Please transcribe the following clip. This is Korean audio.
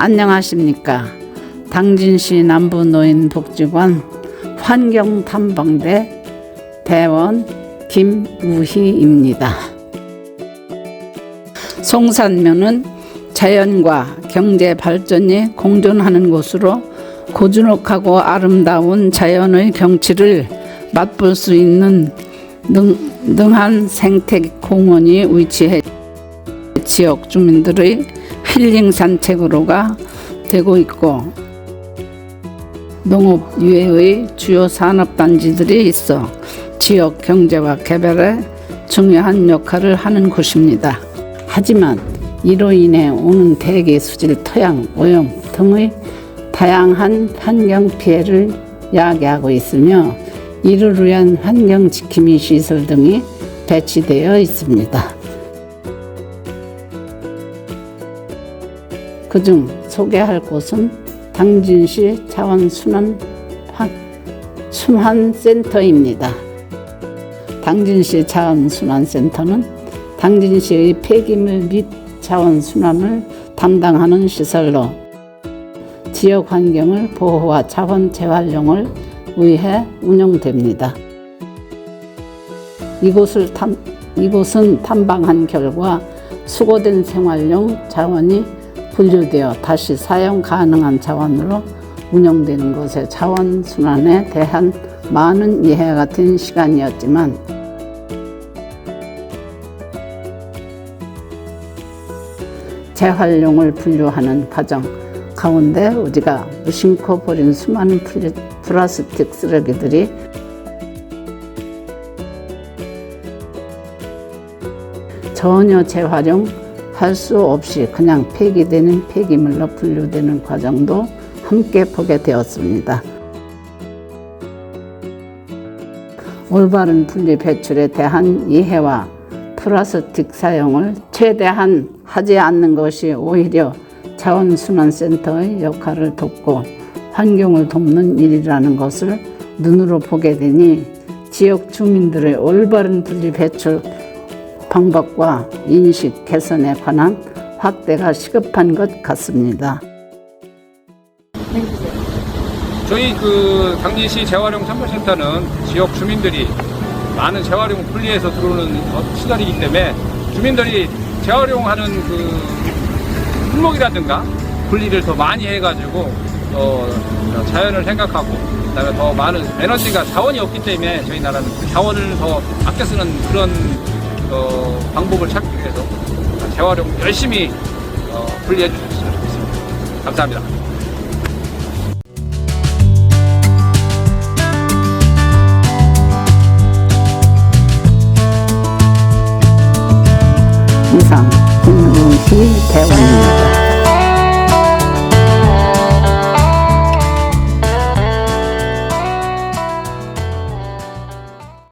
안녕하십니까. 당진시 남부노인복지관 환경탐방대 대원 김우희입니다. 송산면은 자연과 경제 발전이 공존하는 곳으로 고즈넉하고 아름다운 자연의 경치를 맛볼 수 있는 능, 능한 생태 공원이 위치해 지역 주민들의 힐링 산책으로가 되고 있고 농업 유해의 주요 산업 단지들이 있어 지역 경제와 개발에 중요한 역할을 하는 곳입니다. 하지만 이로 인해 오는 대기 수질, 토양 오염 등의 다양한 환경 피해를 야기하고 있으며 이를 위한 환경 지킴이 시설 등이 배치되어 있습니다. 그중 소개할 곳은 당진시 자원순환 환- 순환센터입니다. 당진시 자원순환센터는 당진시의 폐기물 및 자원순환을 담당하는 시설로 지역 환경을 보호와 자원 재활용을 위해 운영됩니다. 이곳을 탐, 이곳은 탐방한 결과 수거된 생활용 자원이 분류되어 다시 사용 가능한 자원으로 운영되는 것의 자원 순환에 대한 많은 이해 같은 시간이었지만 재활용을 분류하는 과정 가운데 우리가 무심코 버린 수많은 플라스틱 쓰레기들이 전혀 재활용 할 수 없이 그냥 폐기되는 폐기물로 분류되는 과정도 함께 보게 되었습니다. 올바른 분리 배출에 대한 이해와 플라스틱 사용을 최대한 하지 않는 것이 오히려 자원순환센터의 역할을 돕고 환경을 돕는 일이라는 것을 눈으로 보게 되니 지역 주민들의 올바른 분리 배출 방법과 인식 개선에 관한 확대가 시급한 것 같습니다. 저희 그 당진시 재활용 참고센터는 지역 주민들이 많은 재활용 분리해서 들어오는 어, 시설이기 때문에 주민들이 재활용하는 그 품목이라든가 분리를 더 많이 해가지고 어, 자연을 생각하고 그다음에 더 많은 에너지가 자원이 없기 때문에 저희 나라는 그 자원을 더 아껴 쓰는 그런 어, 방법을 찾기 위해서 재활용 열심히 어, 분리해 주셨으면 좋겠습니다. 감사합니다. 이상 김우희 대원입니다.